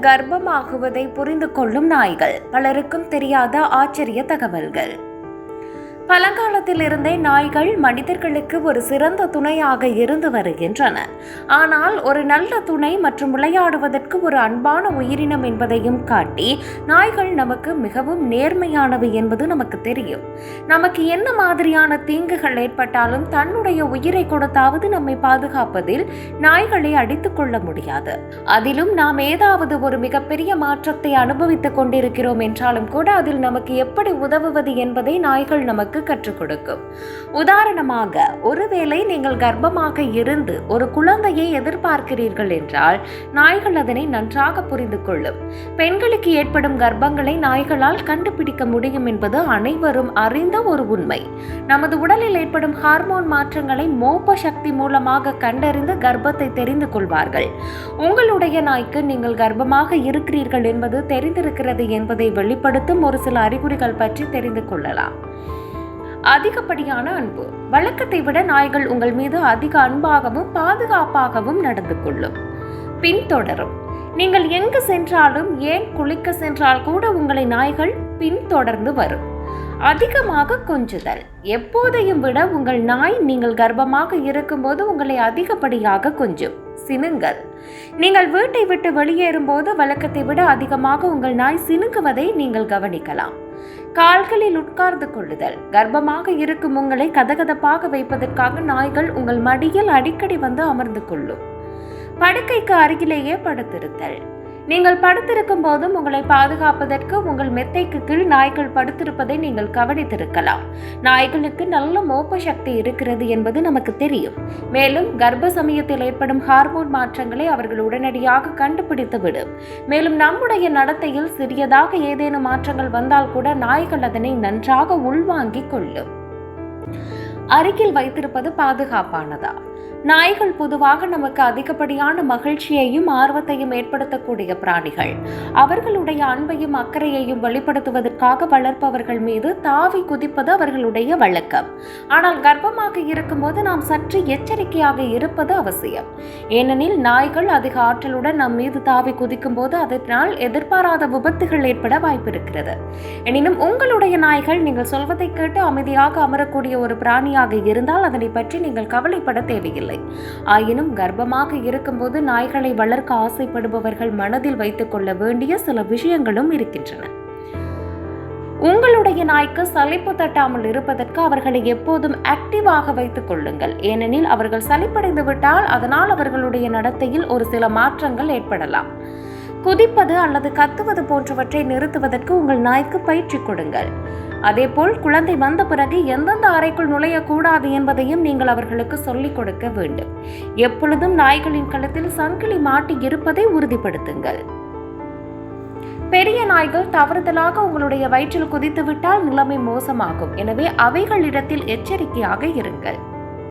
கர்ப்பமாகுவதை புரிந்து கொள்ளும் நாய்கள். பலருக்கும் தெரியாத ஆச்சரிய தகவல்கள். பழங்காலத்தில் இருந்தே நாய்கள் மனிதர்களுக்கு ஒரு சிறந்த துணையாக இருந்து வருகின்றன. ஆனால் ஒரு நல்ல துணை மற்றும் விளையாடுவதற்கு ஒரு அன்பான உயிரினம் என்பதையும் காட்டி நாய்கள் நமக்கு மிகவும் நேர்மையானவை என்பது நமக்கு தெரியும். நமக்கு என்ன மாதிரியான தீங்குகள் ஏற்பட்டாலும் தன்னுடைய உயிரை கொடுத்தாவது நம்மை பாதுகாப்பதில் நாய்களை அடித்துக் கொள்ள முடியாது. அதிலும் நாம் ஏதாவது ஒரு மிகப்பெரிய மாற்றத்தை அனுபவித்துக் கொண்டிருக்கிறோம் என்றாலும் கூட அதில் நமக்கு எப்படி உதவுவது என்பதை நாய்கள் நமக்கு கற்றுக் கொடுக்கும். உதாரணமாக ஒருவேளை நீங்கள் கர்ப்பமாக இருந்து ஒரு குழந்தையை எதிர்பார்க்கிறீர்கள் என்றால் நாய்கள் அதனை நன்றாக புரிந்து கொள்ளும். பெண்களுக்கு ஏற்படும் கர்ப்பங்களை நாய்களால் கண்டுபிடிக்க முடியும் என்பது அனைவரும் அறிந்த ஒரு உண்மை. நமது உடலில் ஏற்படும் ஹார்மோன் மாற்றங்களை மோப்ப சக்தி மூலமாக கண்டறிந்து கர்ப்பத்தை தெரிந்து கொள்வார்கள். உங்களுடைய நாய்க்கு நீங்கள் கர்ப்பமாக இருக்கிறீர்கள் என்பது தெரிந்திருக்கிறது என்பதை வெளிப்படுத்தும் ஒரு சில அறிகுறிகள் பற்றி தெரிந்து கொள்ளலாம். அதிகப்படியான அன்பு. வழக்கத்தை விட நாய்கள் உங்கள் மீது அதிக அன்பாகவும் பாதுகாப்பாகவும் நடந்து கொள்ளும். பின்தொடரும். நீங்கள் எங்கு சென்றாலும் ஏன் குளிக்க சென்றால் கூட உங்களை நாய்கள் பின்தொடர்ந்து வரும். அதிகமாக கொஞ்சுதல். எப்போதையும் விட உங்கள் நாய் நீங்கள் கர்ப்பமாக இருக்கும்போது உங்களை அதிகப்படியாக கொஞ்சும். சினுங்கல் நீங்கள் வீட்டை விட்டு வெளியேறும் போது வழக்கத்தை விட அதிகமாக உங்கள் நாய் சினுங்குவதை நீங்கள் கவனிக்கலாம். கால்களில் உட்கார்ந்து கொள்ளுதல். கர்ப்பமாக இருக்கும் உங்களை கதகதப்பாக வைப்பதற்காக நாய்கள் உங்கள் மடியில் அடிக்கடி வந்து அமர்ந்து கொள்ளும். படுக்கைக்கு அருகிலேயே படுத்திருத்தல். நீங்கள் படுத்திருக்கும் போதும் உங்களை பாதுகாப்பதற்கு உங்கள் மெத்தைக்கு கீழ் நாய்கள் படுத்திருப்பதை நீங்கள் கவனித்திருக்கலாம். நாய்களுக்கு நல்ல மோப்ப சக்தி இருக்கிறது என்பது நமக்கு தெரியும். மேலும் கர்ப்ப சமயத்தில் ஏற்படும் ஹார்மோன் மாற்றங்களை அவர்கள் உடனடியாக கண்டுபிடித்து விடும். மேலும் நம்முடைய நடத்தையில் சிறியதாக ஏதேனும் மாற்றங்கள் வந்தால் கூட நாய்கள் அதனை நன்றாக உள்வாங்கிக் கொள்ளும். அருகில் வைத்திருப்பது பாதுகாப்பானதா? நாய்கள் பொதுவாக நமக்கு அதிகப்படியான மகிழ்ச்சியையும் ஆர்வத்தையும் ஏற்படுத்தக்கூடிய பிராணிகள். அவர்களுடைய அன்பையும் அக்கறையையும் வெளிப்படுத்துவதற்காக வளர்ப்பவர்கள் மீது தாவி குதிப்பது அவர்களுடைய வழக்கம். ஆனால் கர்ப்பமாக இருக்கும்போது நாம் சற்று எச்சரிக்கையாக இருப்பது அவசியம். ஏனெனில் நாய்கள் அதிக ஆற்றலுடன் நம் மீது தாவி குதிக்கும் போது அதனால் எதிர்பாராத விபத்துகள் ஏற்பட வாய்ப்பிருக்கிறது. எனினும் உங்களுடைய நாய்கள் நீங்கள் சொல்வதை கேட்டு அமைதியாக அமரக்கூடிய ஒரு பிராணியாக இருந்தால் அதனை பற்றி நீங்கள் கவலைப்பட தேவையில்லை. ஆயினும் கர்ப்பமாக இருக்கும்போது நாய்களை வளர்க்க ஆசைப்படுபவர்கள் மனதில் வைத்துக் கொள்ள வேண்டிய சில விஷயங்களும் இருக்கின்றன. உங்களுடைய நாய்க்கு சலிப்பு தட்டாமல் இருப்பதற்கு அவர்களை எப்போதும் ஆக்டிவாக வைத்துக் கொள்ளுங்கள். ஏனெனில் அவர்கள் சலிப்படைந்து விட்டால் அதனால் அவர்களுடைய நடத்தையில் ஒரு சில மாற்றங்கள் ஏற்படலாம். குதிப்பது அல்லது கத்துவது போன்றவற்றை நிறுத்துவதற்கு உங்கள் நாய்க்கு பயிற்சி கொடுங்கள். அதேபோல் குழந்தை வந்த பிறகு எந்தெந்த அறைக்குள் நுழையக்கூடாது என்பதையும் நீங்கள் அவர்களுக்கு சொல்லிக் கொடுக்க வேண்டும். எப்பொழுதும் நாய்களின் கழுத்தில் சங்கிலி மாட்டி இருப்பதை உறுதிப்படுத்துங்கள். பெரிய நாய்கள் தவறுதலாக உங்களுடைய வயிற்றில் குதித்துவிட்டால் நிலைமை மோசமாகும். எனவே அவைகளிடத்தில் எச்சரிக்கையாக இருங்கள்.